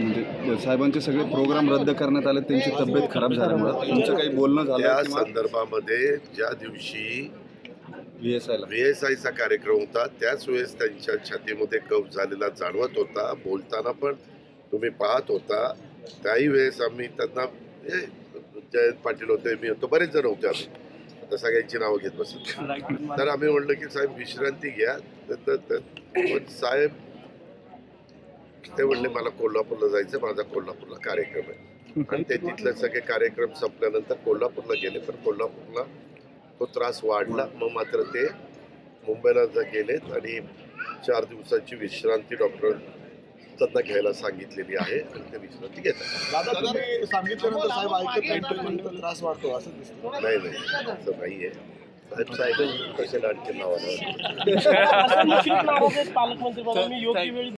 म्हणजे साहेबांचे सगळे प्रोग्राम रद्द करण्यात आले त्यांची तब्येत खराब झाल्यामुळे. तुमचं काही बोलणं त्या झालं किंवा संदर्भामध्ये ज्या दिवशी व्ही एस आयला व्ही एस आयचा कार्यक्रम होता त्याच वेळेस त्यांच्या छातीमध्ये कफ झालेला जाणवत होता. बोलताना पण तुम्ही पाहत होता. त्याही वेळेस आम्ही त्यांना ए, जयंत पाटील होते मी होतो बरेच जण होते आम्ही. आता सगळ्यांची नावं घेत बसत. तर आम्ही म्हणलं की साहेब विश्रांती घ्या. तर- तर- तर- पण साहेब ते म्हणले मला कोल्हापूरला जायचं माझा कोल्हापूरला कार्यक्रम आहे. आणि ते तिथले सगळे कार्यक्रम संपल्यानंतर कोल्हापूरला गेले पण कोल्हापूरला तो त्रास वाढला. मग मात्र ते मुंबईला जा गेलेत आणि चार दिवसाची विश्रांती डॉक्टर त्यांना घ्यायला सांगितलेली आहे आणि ते विश्रांती घेतात. सांगितल्यानंतर साहेब नाही त्रास वाढतो असं नाही नाही असं नाहीये साहेब साहेब कशाला आणखी नावाला पालकमंत्री